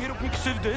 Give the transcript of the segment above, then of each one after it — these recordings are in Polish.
Nie rób mi krzywdy!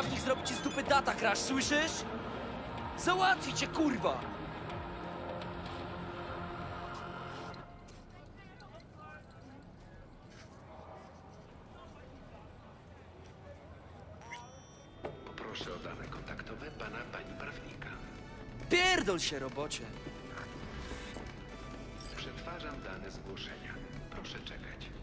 Prawnik zrobi ci z dupy data, Crash, słyszysz? Załatwi cię, kurwa! Poproszę o dane kontaktowe pana pani prawnika. Pierdol się, robocie! Przetwarzam dane zgłoszenia. Proszę czekać.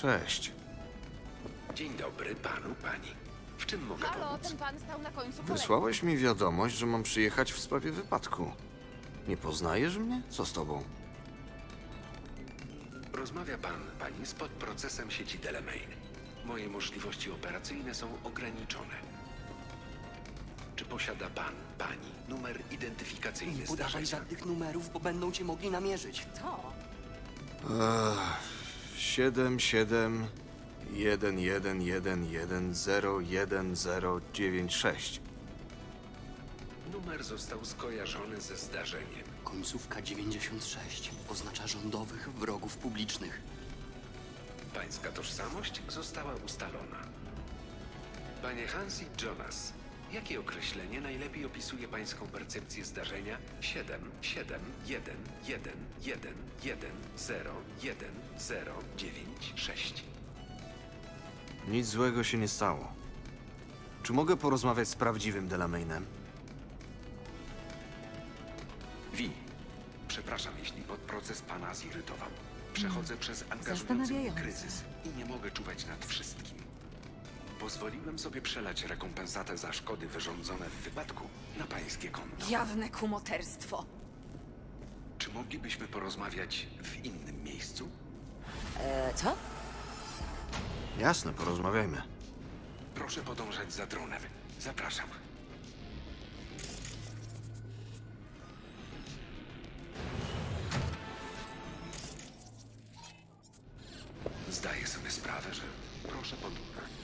Cześć. Dzień dobry panu, pani. W czym mogę Halo, pomóc? ten pan stał na końcu kolejki. Wysłałeś mi wiadomość, że mam przyjechać w sprawie wypadku. Nie poznajesz mnie? Co z tobą? Rozmawia pan, pani, z podprocesem sieci Delamain. Moje możliwości operacyjne są ograniczone. Czy posiada pan, pani, numer identyfikacyjny Nie podawaj zdarzenia? żadnych numerów, bo będą cię mogli namierzyć. To? Ech, 7 7 1 1 1 1 0 1 0 9 6. Numer został skojarzony ze zdarzeniem. Końcówka 96 oznacza rządowych wrogów publicznych. Pańska tożsamość została ustalona. Panie Hansi Jonas, jakie określenie najlepiej opisuje pańską percepcję zdarzenia 7 7 1 1 1 1 0 1 0 9 6? Nic złego się nie stało. Czy mogę porozmawiać z prawdziwym Delamainem? Wi, przepraszam, jeśli podproces pana zirytował. Przechodzę przez angażujący mnie Zastanawiające. kryzys i nie mogę czuwać nad wszystkim. Pozwoliłem sobie przelać rekompensatę za szkody wyrządzone w wypadku na pańskie konto. Jawne kumoterstwo. Czy moglibyśmy porozmawiać w innym miejscu? E, co? Jasne, porozmawiajmy. Proszę podążać za dronem. Zapraszam. Zdaję sobie sprawę, że proszę podążać.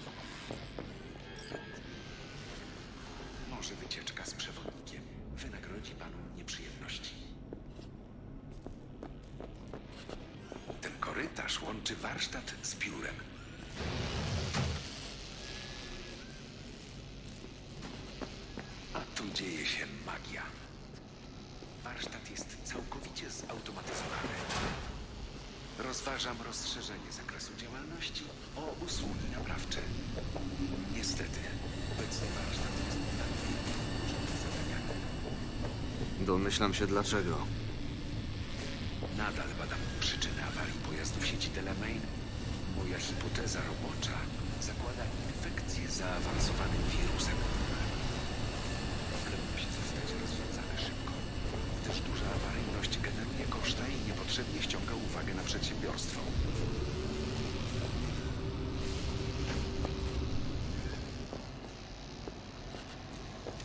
Korytarz łączy warsztat z biurem. A tu dzieje się magia. warsztat jest całkowicie zautomatyzowany. Rozważam rozszerzenie zakresu działalności o usługi naprawcze. Niestety, obecny warsztat jest zadaniami. Domyślam się dlaczego. Nadal badam przyczyny awarii pojazdu w sieci Delamain. Moja hipoteza robocza zakłada infekcję zaawansowanym wirusem. Ale musi zostać rozwiązane szybko, gdyż duża awaryjność generuje koszta i niepotrzebnie ściąga uwagę na przedsiębiorstwo.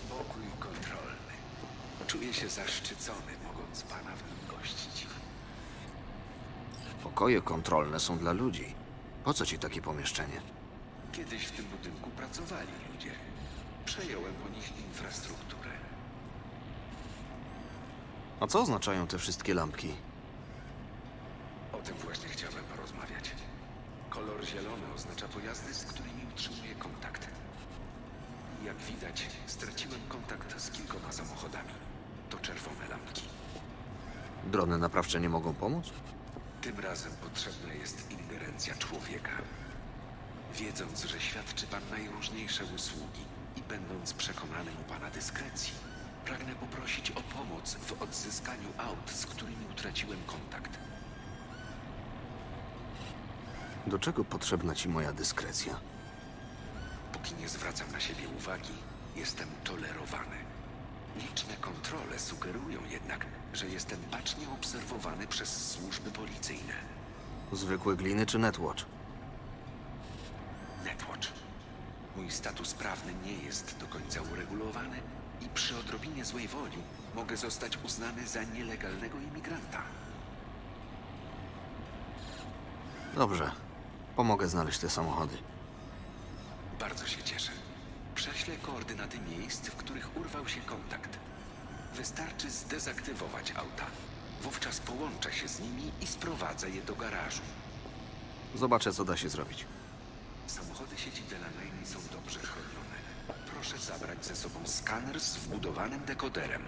Pokój kontrolny. Czuję się zaszczycony, mogąc pana w nim gościć. Pokoje kontrolne są dla ludzi. Po co ci takie pomieszczenie? Kiedyś w tym budynku pracowali ludzie. Przejąłem po nich infrastrukturę. A co oznaczają te wszystkie lampki? O tym właśnie chciałem porozmawiać. Kolor zielony oznacza pojazdy, z którymi utrzymuję kontakt. Jak widać, straciłem kontakt z kilkoma samochodami. To czerwone lampki. Drony naprawcze nie mogą pomóc? Tym razem potrzebna jest ingerencja człowieka. Wiedząc, że świadczy pan najróżniejsze usługi i będąc przekonanym o pana dyskrecji, pragnę poprosić o pomoc w odzyskaniu aut, z którymi utraciłem kontakt. Do czego potrzebna ci moja dyskrecja? Póki nie zwracam na siebie uwagi, jestem tolerowany. Liczne kontrole sugerują jednak, że jestem bacznie obserwowany przez służby policyjne. Zwykłe gliny czy netwatch? Netwatch. Mój status prawny nie jest do końca uregulowany i przy odrobinie złej woli mogę zostać uznany za nielegalnego imigranta. Dobrze. Pomogę znaleźć te samochody. Bardzo się cieszę. Prześlę koordynaty miejsc, w których urwał. Wystarczy zdezaktywować auta. Wówczas połączę się z nimi i sprowadzę je do garażu. Zobaczę, co da się zrobić. Samochody sieci Delamain są dobrze chronione. Proszę zabrać ze sobą skaner z wbudowanym dekoderem.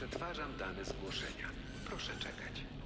Przetwarzam dane zgłoszenia. Proszę czekać.